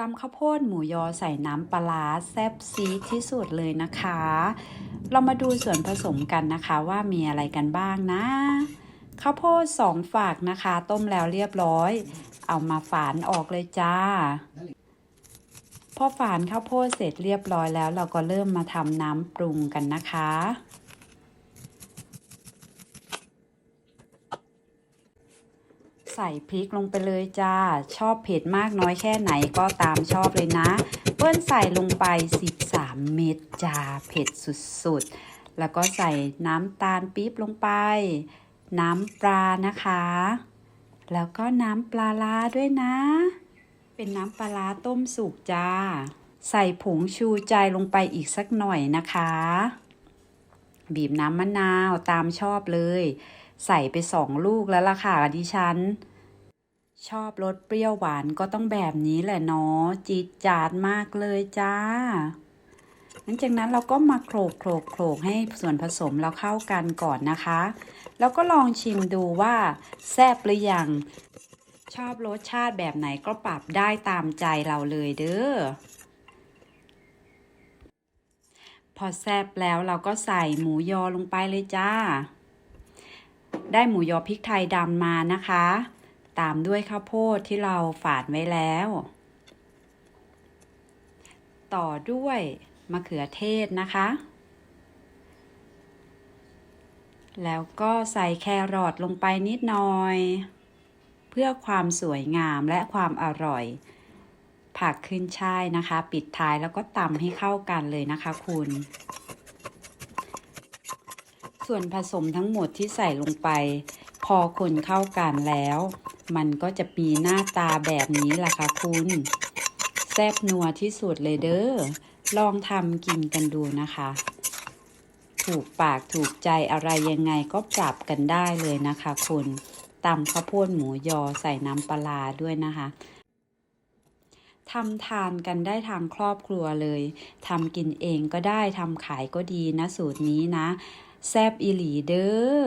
ตำข้าวโพดหมูยอใส่น้ำปลาร้าแซ่บซีดที่สุดเลยนะคะ เรามาดูส่วนผสมกันนะคะว่ามีอะไรกันบ้างนะ ข้าวโพดสองฝากนะคะ ต้มแล้วเรียบร้อย เอามาฝานออกเลยจ้า พอฝานข้าวโพดเสร็จเรียบร้อยแล้ว เราก็เริ่มมาทำน้ำปรุงกันนะคะ ส่พริกลงไปเลยจ้า ชอบเผ็ดมากน้อยแค่ไหนก็ตามชอบเลยนะ เปิ้ลใส่ลงไป 13 เม็ดจ้า เผ็ดสุดๆ แล้วก็ใส่น้ำตาลปี๊บลงไป น้ำปลานะคะ แล้วก็น้ำปลาร้าด้วยนะ เป็นน้ำปลาร้าต้มสุกจ้า ใส่ผงชูใจลงไปอีกสักหน่อยนะคะ บีบน้ำมะนาวตามชอบเลยใส่ไปสองลูกแล้วล่ะค่ะดิฉัน ชอบรสเปรี้ยวหวานก็ต้องแบบนี้แหละเนาะจีดจาดมากเลยจ้า หลังจากนั้นเราก็มาโขลกโขลกโขลกให้ส่วนผสมเราเข้ากันก่อนนะคะ แล้วก็ลองชิมดูว่าแซ่บหรือยัง ชอบรสชาติแบบไหนก็ปรับได้ตามใจเราเลยเด้อ พอแซ่บแล้วเราก็ใส่หมูยอลงไปเลยจ้า ได้หมูยอพริกไทยดำมานะคะ ตามด้วยข้าวโพดที่เราฝานไว้แล้ว ต่อด้วยมะเขือเทศนะคะ แล้วก็ใส่แครอทลงไปนิดหน่อย เพื่อความสวยงามและความอร่อย ผักขึ้นช่ายนะคะ ปิดท้ายแล้วก็ตำให้เข้ากันเลยนะคะคุณ ส่วนผสมทั้งหมดที่ใส่ลงไป พอคนเข้ากันแล้ว มันก็จะมีหน้าตาแบบนี้ล่ะค่ะคุณแซ่บนัวที่สุดเลยเด้อ ลองทำกินกันดูนะคะ ถูกปากถูกใจอะไรยังไงก็ปรับกันได้เลยนะคะคุณตำข้าวโพดหมูยอใส่น้ำปลาด้วยนะคะทำทานกันได้ทางครอบครัวเลย ทำกินเองก็ได้ ทำขายก็ดีนะสูตรนี้นะ แซบอีหลีเด้อ